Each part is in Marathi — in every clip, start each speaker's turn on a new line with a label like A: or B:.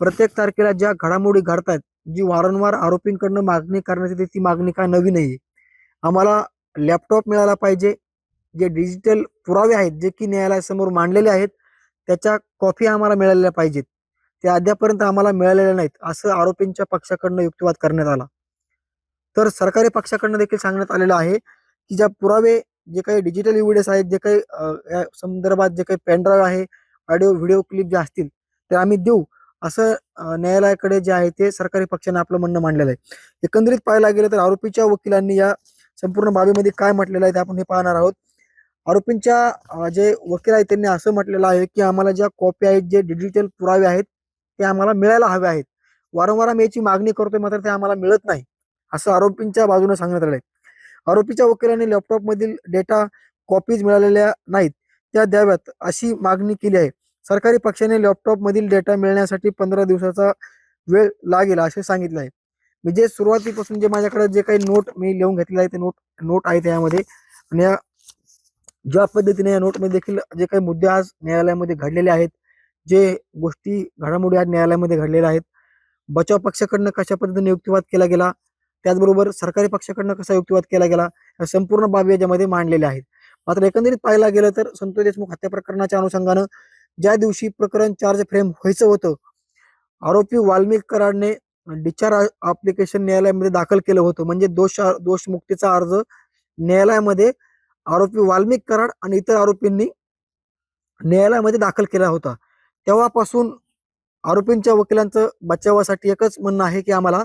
A: प्रत्येक तारखेला ज्या घडामोडी घडतात जी वारंवार आरोपींकडनं मागणी करण्यात येते ती मागणी काय नवी नाही आम्हाला लॅपटॉप मिळाला पाहिजे. जे डिजिटल पुरावे आहेत जे की न्यायालयासमोर मांडलेले आहेत त्याच्या कॉपी आम्हाला मिळालेल्या पाहिजेत. ते अद्यापर्यंत आम्हाला मिळालेल्या नाहीत असं आरोपींच्या पक्षाकडनं युक्तिवाद करण्यात आला. तर सरकारी पक्षाकडनं देखील सांगण्यात आलेलं आहे की ज्या पुरावे जे काही डिजिटल एव्हिडन्स आहेत जे काही या संदर्भात जे काही पेनड्राईव्ह आहे ऑडिओ व्हिडिओ क्लिप जे असतील ते आम्ही देऊ. असं न्यायालयाकडे जे आहे ते सरकारी पक्षाने आपलं म्हणणं मांडलेलं आहे. एकंदरीत पाहायला गेलं तर आरोपीच्या वकिलांनी या संपूर्ण बाबीमध्ये काय म्हटलेलं आहे ते आपण हे पाहणार आहोत. आरोपींच्या जे वकील आहेत त्यांनी असं म्हटलेलं आहे की आम्हाला ज्या कॉपी आहेत जे डिजिटल पुरावे आहेत ते आम्हाला मिळायला हवे आहेत. वारंवार आम्ही याची मागणी करतोय मात्र ते आम्हाला मिळत नाही असं आरोपींच्या बाजूने सांगण्यात आलंय. आरोपीच्या वकिलांनी लॅपटॉप मधील डेटा कॉपीज मिळालेल्या नाहीत त्या द्याव्यात अशी मागणी केली आहे. सरकारी पक्षाने लॅपटॉप मधील डेटा मिळण्यासाठी पंधरा दिवसाचा वेळ लागेल असे सांगितले आहे. म्हणजे सुरुवातीपासून जे माझ्याकडे जे काही नोट मी लिहून घेतलेलं आहे ते नोट नोट आहे त्यामध्ये. आणि या ज्या पद्धतीने या नोटमध्ये देखील जे काही मुद्दे आज न्यायालयामध्ये घडलेले आहेत जे गोष्टी घडामोडी आज न्यायालयामध्ये घडलेल्या आहेत बचाव पक्षाकडनं कशा पद्धतीने युक्तिवाद केला गेला त्याचबरोबर सरकारी पक्षाकडनं कसा युक्तिवाद केला गेला या संपूर्ण बाबी याच्यामध्ये मांडलेल्या आहेत. मात्र एकंदरीत पाहायला गेलं तर संतोष देशमुख हत्या प्रकरणाच्या अनुषंगानं ज्या दिवशी प्रकरण चार्ज फ्रेम व्हायचं होतं आरोपी वाल्मिक कराडने डिस्चार्ज अप्लिकेशन न्यायालयामध्ये दाखल केलं होतं. म्हणजे दोष दोषमुक्तीचा अर्ज न्यायालयामध्ये आरोपी वाल्मिक कराड आणि इतर आरोपींनी न्यायालयामध्ये दाखल केला होता. तेव्हापासून आरोपींच्या वकिलांचं बचावासाठी एकच म्हणणं आहे की आम्हाला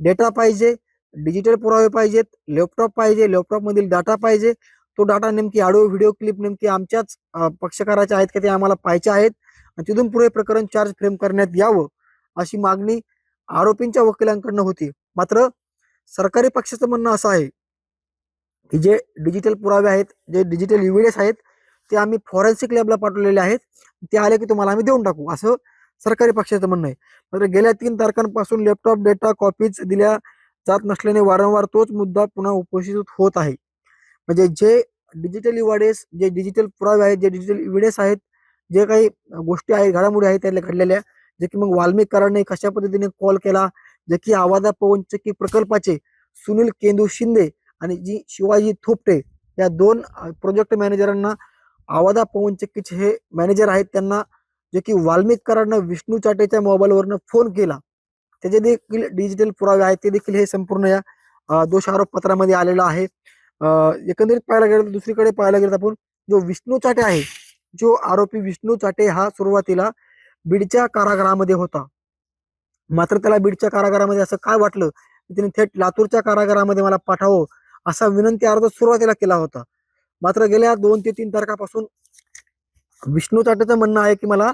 A: डेटा पाहिजे डिजिटल पुरावे पाहिजेत लॅपटॉप पाहिजे लॅपटॉप मधील डाटा पाहिजे तो डाटा नेमकी ऑडिओ व्हिडिओ क्लिप नेमकी आमच्याच पक्षकाराच्या आहेत का ते आम्हाला पाहायचे आहेत. आणि तिथून पुढे प्रकरण चार्ज फ्रेम करण्यात यावं अशी मागणी आरोपींच्या वकिलांकडनं होती. मात्र सरकारी पक्षाचं म्हणणं असं आहे की जे डिजिटल पुरावे आहेत जे डिजिटल इव्हिडन्स आहेत ते आम्ही फॉरेन्सिक लॅबला पाठवलेले आहेत. ते आले की तुम्हाला आम्ही देऊन टाकू असं सरकारी पक्षाचं म्हणणं आहे. मात्र गेल्या तीन तारखांपासून लॅपटॉप डेटा कॉपीज दिल्या जात नसल्याने वारंवार तोच मुद्दा पुन्हा उपस्थित होत आहे. म्हणजे जे डिजिटल इव्हिडन्स जे डिजिटल पुरावे आहेत जे डिजिटल इव्हिडन्स आहेत जे काही गोष्टी आहेत घडामोडी आहेत त्याला घडलेल्या जे की मग वाल्मिकरांनी कशा पद्धतीने कॉल केला जे की आवाजा पवनचक्की प्रकल्पाचे सुनील केंदू शिंदे आणि जी शिवाजी थोपटे या दोन प्रोजेक्ट मॅनेजरांना आवादा पवनचक्कीचे हे मॅनेजर आहेत त्यांना जे की वाल्मिकरांना विष्णू चाटेच्या मोबाईलवरनं फोन केला. त्याचे देखील डिजिटल पुरावे आहेत ते देखील हे संपूर्ण या दोषारोप पत्रामध्ये आलेलं आहे. एकंदरीत पाहायला गेलं तर दुसरीकडे पाहायला गेलं तर आपण जो विष्णू चाटे आहे जो आरोपी विष्णू चाटे हा सुरुवातीला बीडच्या कारागृहामध्ये होता. मात्र त्याला बीडच्या कारागृहामध्ये असं काय वाटलं? की त्याने थेट लातूरच्या कारागृहामध्ये मला पाठवावं असा विनंती अर्ज सुरुवातीला केला होता. मात्र गेल्या दोन ते तीन तारखापासून विष्णू चाटेचं म्हणणं आहे की मला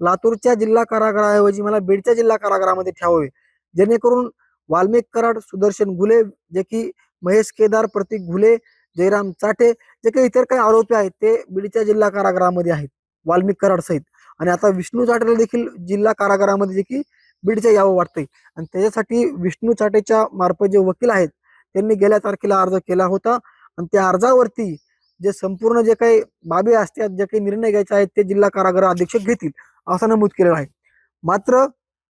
A: लातूरच्या जिल्हा कारागृहाऐवजी मला बीडच्या जिल्हा कारागृहामध्ये ठेवावे. जेणेकरून वाल्मिक कराड सुदर्शन गुले जे की महेश केदार प्रतीक घुले जयराम चाटे जे काही इतर काही आरोपी आहेत ते बीडच्या जिल्हा कारागृहामध्ये आहेत वाल्मिक कराड सहित. आणि आता विष्णू चाटेला देखील जिल्हा कारागृहामध्ये जे की बीडच्या यावं वाटतंय. आणि त्याच्यासाठी विष्णू चाटेच्या मार्फत जे वकील आहेत त्यांनी गेल्या तारखेला अर्ज केला होता. आणि त्या अर्जावरती जे संपूर्ण जे काही बाबी असतात जे काही निर्णय घ्यायचे आहेत ते जिल्हा कारागृह अधीक्षक घेतील असं नमूद केलेलं आहे. मात्र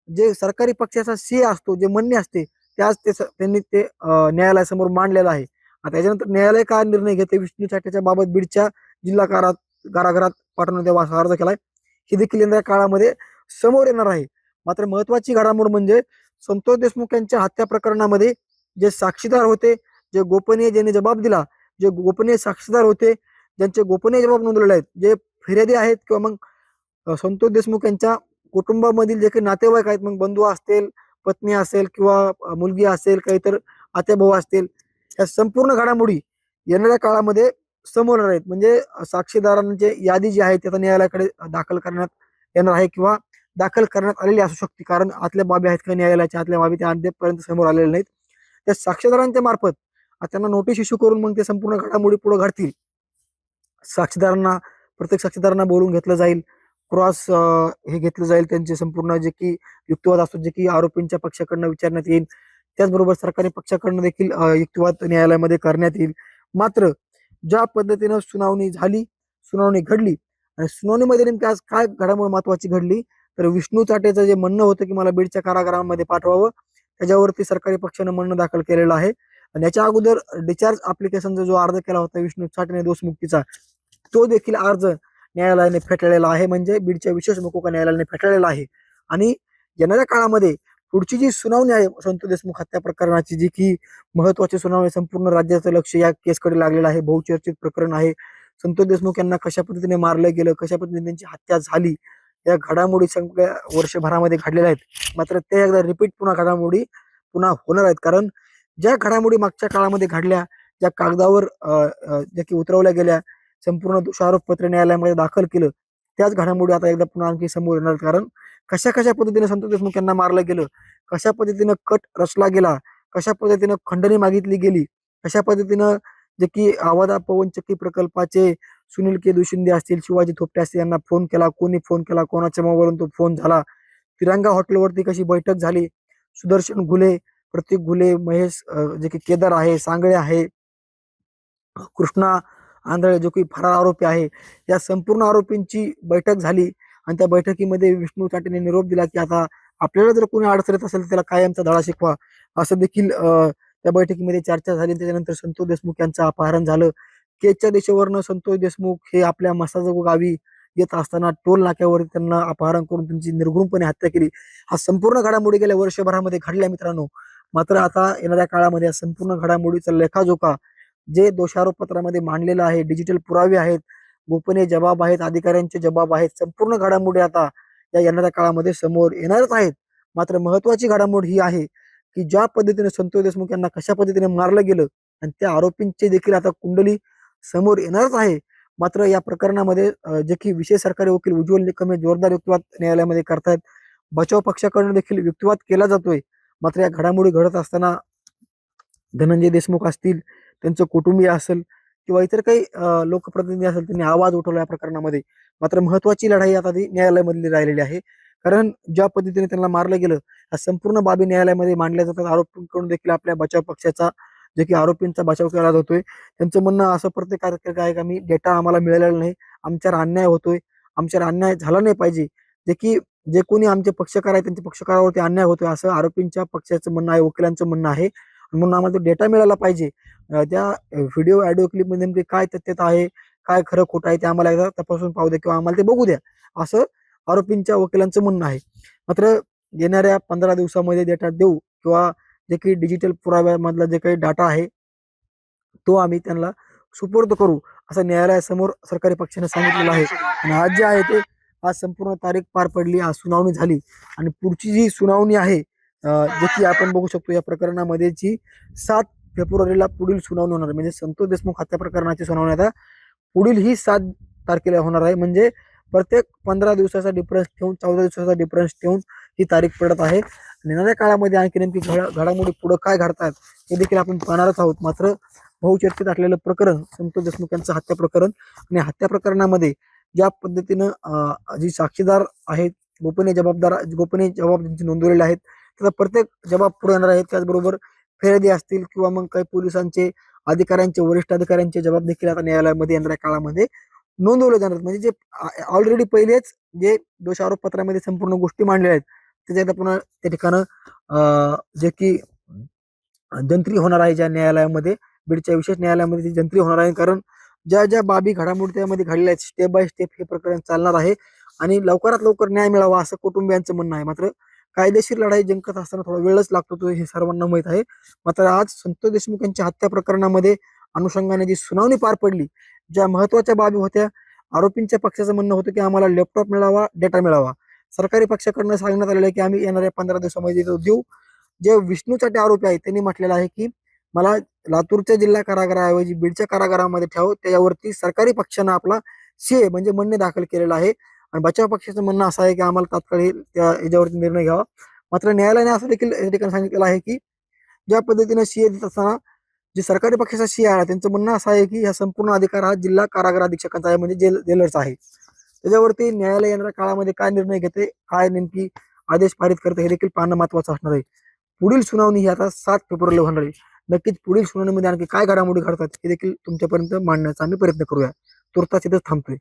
A: जे सरकारी पक्षाचा सी असतो जे म्हणणे असते त्याच ते स- त्यांनी ते न्यायालयासमोर मांडलेलं आहे. आता त्याच्यानंतर न्यायालय काय निर्णय घेते? विष्णू चाट्याच्या बाबत बीडच्या जिल्हा कारात कारागृहात पाठवण्यात यावा असा अर्ज केलाय. हे देखील येणाऱ्या काळामध्ये समोर येणार आहे. मात्र महत्वाची घडामोड म्हणजे संतोष देशमुख यांच्या हत्या प्रकरणामध्ये जे साक्षीदार होते जे गोपनीय ज्यांनी जबाब दिला जे गोपनीय साक्षीदार होते ज्यांचे गोपनीय जबाब नोंदवलेले आहेत जे फिर्यादी आहेत किंवा मग संतोष देशमुख यांच्या कुटुंबामधील जे काही नातेवाईक आहेत मग बंधू असतील पत्नी असेल किंवा मुलगी असेल काही तर आत्याभाऊ असतील या संपूर्ण घडामोडी येणाऱ्या काळामध्ये समोर येणार आहेत. म्हणजे साक्षीदारांची यादी जी आहे त्याचा न्यायालयाकडे दाखल करण्यात येणार आहे किंवा दाखल करण्यात आलेली असू शकते. कारण आतल्या बाबी आहेत का न्यायालयाच्या आतल्या बाबी त्या अद्यापपर्यंत समोर आलेल्या नाहीत. त्या साक्षीदारांच्या मार्फत त्यांना नोटीस इश्यू करून मग ते संपूर्ण घडामोडी पुढे घडतील. साक्षीदारांना प्रत्येक साक्षीदारांना बोलून घेतलं जाईल. क्रॉस हे घेतलं जाईल त्यांचे संपूर्ण जे की युक्तिवाद असतो जे की आरोपींच्या पक्षाकडनं विचारण्यात येईल. त्याचबरोबर सरकारी पक्षाकडनं देखील युक्तिवाद न्यायालयामध्ये करण्यात येईल. मात्र ज्या पद्धतीनं सुनावणी झाली सुनावणी घडली आणि सुनावणीमध्ये नेमकी आज काय घडामोड महत्वाची घडली तर विष्णू चाटेचं जे म्हणणं होतं की मला बीडच्या कारागृहामध्ये पाठवावं त्याच्यावरती सरकारी पक्षानं म्हणणं दाखल केलेलं आहे. आणि याच्या अगोदर डिचार्ज अप्लिकेशनचा जो अर्ज केला होता विष्णू चाटेने दोषमुक्तीचा तो देखील अर्ज न्यायालयाने फेटाळलेला आहे. म्हणजे बीडच्या विशेष मोकोका न्यायालयाने फेटाळलेला आहे. आणि येणाऱ्या काळामध्ये पुढची जी सुनावणी आहे संत देशमुख हत्या प्रकरणाची जी की महत्वाची सुनावणी संपूर्ण राज्याचं लक्ष या केसकडे लागलेलं आहे. बहुचर्चित प्रकरण आहे. संतोष देशमुख यांना कशा पद्धतीने मारलं गेलं कशा पद्धतीने त्यांची हत्या झाली या घडामोडी सगळ्या वर्षभरामध्ये घडलेल्या आहेत. मात्र ते एकदा रिपीट पुन्हा घडामोडी पुन्हा होणार आहेत. कारण ज्या घडामोडी मागच्या काळामध्ये घडल्या ज्या कागदावर ज्या की उतरवल्या गेल्या संपूर्ण दोषारोप पत्र न्यायालयामध्ये दाखल केलं. त्याच घडामोडी आता एकदा पुन्हा आणखी समोर येणार कारण कशा कशा पद्धतीने संतोष देशमुख यांना मारलं गेलं कशा पद्धतीनं कट रचला गेला कशा पद्धतीनं खंडणी मागितली गेली कशा पद्धतीनं जे की आवादा पवनचक्की प्रकल्पाचे सुनील के. दुशिंदे असतील शिवाजी थोपटे असतील यांना फोन केला. कोणी फोन केला? कोणाच्या मोबाईलवरून तो फोन झाला? तिरंगा हॉटेलवरती कशी बैठक झाली? सुदर्शन घुले प्रतीक घुले महेश जे की केदार आहे सांगळे आहे कृष्णा आंधळे जो की फरार आरोपी आहे या संपूर्ण आरोपींची बैठक झाली आणि त्या बैठकीमध्ये विष्णू चाटेने निरोप दिला की आता आपल्याला जर कोणी अडचणीत असेल तर त्याला कायमचा धडा शिकवा. असं देखील त्या बैठकीमध्ये चर्चा झाली. त्याच्यानंतर संतोष देशमुख यांचं अपहरण झालं. केच्या दिशेवरनं संतोष देशमुख हे आपल्या मसाजगो गावी येत असताना टोल नाक्यावर त्यांना अपहरण करून त्यांची निर्घृणपणे हत्या केली. हा संपूर्ण घडामोडी गेल्या वर्षभरामध्ये घडल्या मित्रांनो. मात्र आता येणाऱ्या काळामध्ये या संपूर्ण घडामोडीचा लेखाजोखा जे दोषारोप पत्रामध्ये मांडलेलं आहे डिजिटल पुरावे आहेत गोपनीय जबाब आहेत अधिकाऱ्यांचे जबाब आहेत संपूर्ण घडामोडी आता या येणाऱ्या काळामध्ये समोर येणारच आहेत. मात्र महत्वाची घडामोड ही आहे की ज्या पद्धतीने संतोष देशमुख यांना कशा पद्धतीने मारलं गेलं आणि त्या आरोपींचे देखील आता कुंडली समोर येणारच आहे. मात्र या प्रकरणामध्ये जे की विशेष सरकारी वकील उज्ज्वल निकम हे जोरदार युक्तिवाद न्यायालयामध्ये करतायत. बचाव पक्षाकडून देखील युक्तिवाद केला जातोय. मात्र या घडामोडी घडत असताना धनंजय देशमुख असतील त्यांचं कुटुंबीय असेल किंवा इतर काही लोकप्रतिनिधी असेल त्यांनी आवाज उठवला या प्रकरणामध्ये. मात्र महत्वाची लढाई आता ती न्यायालयामधली राहिलेली आहे. कारण ज्या पद्धतीने त्यांना मारलं गेलं या संपूर्ण बाबी न्यायालयामध्ये मांडल्या जातात. आरोपींकडून देखील आपल्या बचाव पक्षाचा जे की आरोपींचा बचाव केला जातोय त्यांचं म्हणणं असं प्रत्येक आहे का मी डेटा आम्हाला मिळालेला नाही. आमच्यावर अन्याय होतोय. आमच्यावर अन्याय झाला नाही पाहिजे. जे की जे कोणी आमचे पक्षकार आहे त्यांच्या पक्षकारावरती अन्याय होतोय असं आरोपींच्या पक्षाचं म्हणणं आहे वकिलांचं म्हणणं आहे. म्हणून आम्हाला तो डेटा मिळाला पाहिजे. त्या व्हिडिओ ऑडिओ क्लिपमध्ये नेमकी काय तथ्यता आहे काय खरं खोटं आहे ते आम्हाला एकदा तपासून पाहू द्या किंवा आम्हाला ते बघू द्या. असं आरोपींच्या वकिलांचं म्हणणं आहे. मात्र येणाऱ्या पंधरा दिवसामध्ये डेटा देऊ किंवा जे काही डिजिटल पुराव्यामधला जे काही डाटा आहे तो आम्ही त्यांना सुपूर्द करू असं न्यायालयासमोर सरकारी पक्षाने सांगितलेलं आहे. आणि आज जे आहे ते आज संपूर्ण तारीख पार पडली आज सुनावणी झाली. आणि पुढची जी सुनावणी आहे जे की आपण बघू शकतो या प्रकरणामध्ये जी सात फेब्रुवारीला पुढील सुनावणी होणार. म्हणजे संतोष देशमुख हत्या प्रकरणाची सुनावणी आता पुढील ही सात तारखेला होणार आहे. म्हणजे प्रत्येक पंधरा दिवसाचा डिफरन्स ठेवून चौदा दिवसाचा डिफरन्स ठेवून ही तारीख पडत आहे. येणाऱ्या काळामध्ये आणखी नेमकी घडा घडामोडी पुढे काय घडतात हे देखील आपण पाहणारच आहोत. मात्र बहुचर्चित असलेलं प्रकरण संतोष देशमुख यांचं हत्या प्रकरण आणि हत्या प्रकरणामध्ये ज्या पद्धतीनं जी साक्षीदार आहेत गोपनीय जबाबदार गोपनीय जबाब त्यांचे नोंदवलेले आहेत त्याचा प्रत्येक जबाब पुढे येणार आहेत. त्याचबरोबर फेरदी असतील किंवा मग काही पोलिसांचे अधिकाऱ्यांचे वरिष्ठ अधिकाऱ्यांचे जबाब देखील आता न्यायालयामध्ये येणाऱ्या काळामध्ये नोंदवले जाणार म्हणजे जे ऑलरेडी पहिलेच जे दोषारोप पत्रामध्ये संपूर्ण गोष्टी मांडलेल्या आहेत त्याच्यात पुन्हा त्या ठिकाणं जे की जंत्री होणार आहे ज्या न्यायालयामध्ये बीडच्या विशेष न्यायालयामध्ये जंत्री होणार आहे. कारण ज्या ज्या बाबी घडामोडी त्यामध्ये घडलेल्या आहेत स्टेप बाय स्टेप हे प्रकरण चालणार आहे आणि लवकरात लवकर न्याय मिळावा असं कुटुंबियांचं म्हणणं आहे. मात्र कायदेशीर लढाई जिंकत असताना थोडा वेळच लागतो तो हे सर्वांना माहीत आहे. मात्र आज संतोष देशमुख यांच्या हत्या प्रकरणामध्ये अनुषंगाने जी सुनावणी पार पडली ज्या महत्त्वाच्या बाबी होत्या आरोपींच्या पक्षाचं म्हणणं होतं की आम्हाला लॅपटॉप मिळावा डेटा मिळावा. सरकारी पक्षाकडनं सांगण्यात आलेलं आहे की आम्ही येणाऱ्या पंधरा दिवसामध्ये देऊ. जे विष्णू चाटे आरोपी आहेत त्यांनी म्हटलेलं आहे की मला लातूरच्या जिल्हा कारागृहाऐवजी बीडच्या कारागृहामध्ये ठेव त्याच्यावरती सरकारी पक्षानं आपला सीए म्हणजे म्हणणे दाखल केलेलं आहे. आणि बचाव पक्षाचं म्हणणं असं आहे की आम्हाला तात्काळ त्या याच्यावरती निर्णय घ्यावा. मात्र न्यायालयाने असं देखील या ठिकाणी सांगितलेलं आहे की ज्या पद्धतीने सीए देत असताना जे सरकारी पक्षाचा सीए आहे त्यांचं म्हणणं असं आहे की हा संपूर्ण अधिकार हा जिल्हा कारागृह अधीक्षकांचा आहे म्हणजे जेल जेलरचा आहे. त्याच्यावरती न्यायालय येणाऱ्या काळामध्ये काय निर्णय घेते काय नेमकी आदेश पारित करते हे देखील पाहणं महत्वाचं असणार आहे. पुढील सुनावणी ही आता सात फेब्रुवारीला होणार आहे. नक्कीच पुढील सुनावणीमध्ये आणखी काय घडामोडी घडतात हे देखील तुमच्यापर्यंत मांडण्याचा आम्ही प्रयत्न करूया. तुर्तास इथंच थांबतोय.